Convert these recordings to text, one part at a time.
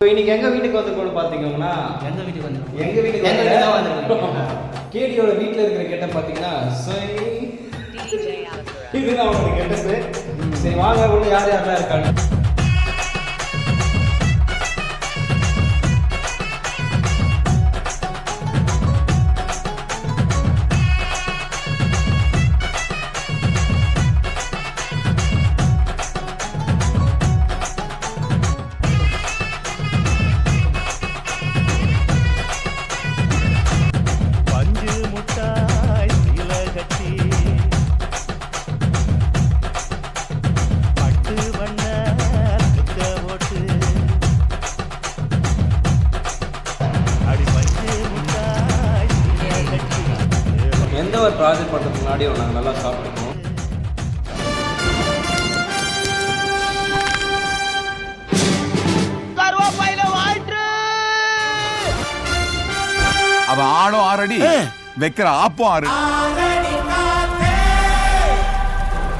இப்போ இன்னைக்கு எங்க வீட்டுக்கு வந்திருக்கோம்னு பாத்தீங்கன்னா எந்த வீட்டுக்கு வந்து எங்க வீட்டுக்கு எங்க வீட்டுக்கு தான் வந்திருக்கீங்க. கேடியோட வீட்ல இருக்கிற கெட்ட பாத்தீங்கன்னா சொய். இதுதான் அவனோட கெட்டப்பு சரி வாங்க உள்ள யார் யாரெல்லாம் இருக்காங்க? ஒரு ப்ராஜெக்ட் பண்றதுக்கு முன்னாடி நாங்கள் நல்லா சாப்பிட்டுக்கோம் அவன் ஆடும் ஆறடி வைக்கிற ஆப்பும் ஆறு.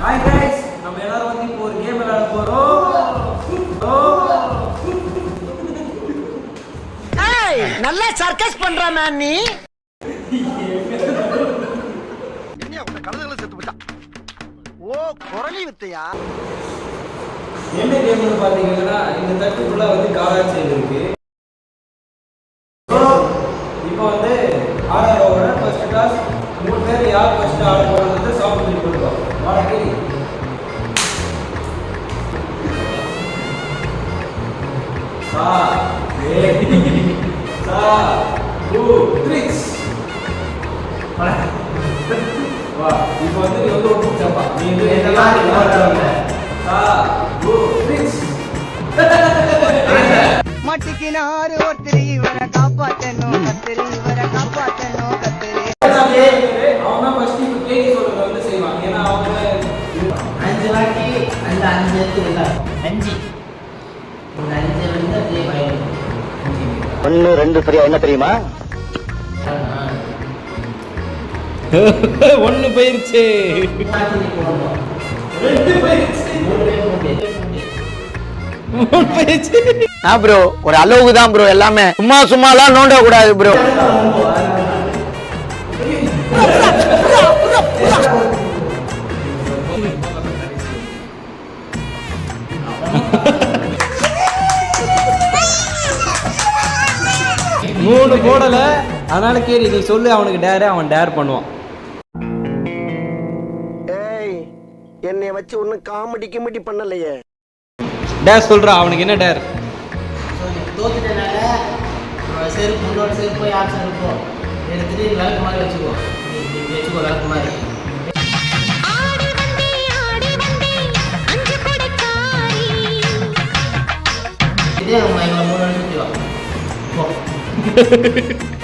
ஹாய் கைஸ் நம்ம எல்லாரும் வந்து இப்போ ஒரு கேம் விளையாட போறோம். நல்லா சர்க்கஸ் பண்ற மேன் நீ. குரலி வித்தையா? என்ன கேம்னு பாத்தீங்கன்னா இந்த தட்டு ஃபுல்லா வந்து காலாச்சேரி இருக்கு. இப்போ வந்து ஆறாயிரம் ஃபர்ஸ்ட் டாஸ் மூணு பேர் யார் ஃபர்ஸ்ட் ஆட போறது சாப்பிட்டு கொடுத்தோம் வாடகை சா ஏ சா டூ த்ரீ இப்போ வந்து நீ வந்து சப்பா நீ வந்து என்னெல்லாம் ட்ரிக்ஸ் மட்டிக்கினாரு ஒருத்தர் இவரை காப்பாத்தணும் கத்திரி இவரை காப்பாத்தணும் கத்திரி அவன் தான் ஃபர்ஸ்ட் இப்போ கேடி சொல்றத வந்து செய்வான். ஏன்னா அவங்க அஞ்சு வாட்டி அந்த அஞ்சு எடுத்து இல்லை அஞ்சு. இந்த அஞ்சு வந்து அப்படியே பயம் ஒன்னு ரெண்டு சரியா என்ன தெரியுமா? ஒன்னு போயிருச்சு. ரெண்டு போயிருச்சு. மூணு போயிருச்சு. ப்ரோ ஒரு அளவுக்கு தான் ப்ரோ எல்லாமே. சும்மா சும்மாலாம் நோண்ட கூடாது ப்ரோ மூணு போடல. அதனால கேடி நீ சொல்லு அவனுக்கு டேர் அவன் டேர் பண்ணுவான். ஏய் என்னைய வச்சு ஒன்னும் காமெடி கிமெடி பண்ணலையே. டேர் சொல்றா அவனுக்கு என்ன டேர் தோத்துட்டனால உன்னோட செருப்பு முன்னோட செருப்பு யார் செருப்போ எடுத்துட்டு விளக்கு மாதிரி வச்சுக்கோ. நீ நீ வச்சுக்கோ விளக்கு மாதிரி. இதே எங்களை மூணு போ.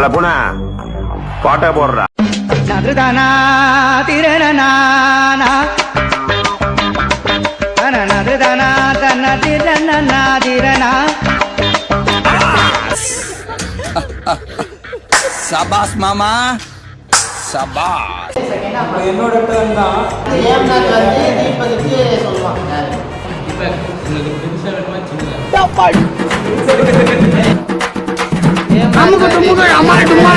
அல்ல புனா பாட்டா போடுறா. நதுதானா திரணனா நதுதானா தன திரணனா திரணா சபாஸ் மாமா சபாஸ் என்னோட டேர்ன் தான் ஏம்னாக்கு வந்து தீபத்துக்கு சொல்லுவாங்க. இப்போ உங்களுக்கு பெருசாக டுமுக்கு டுமுக்கு அம்மா டும்மா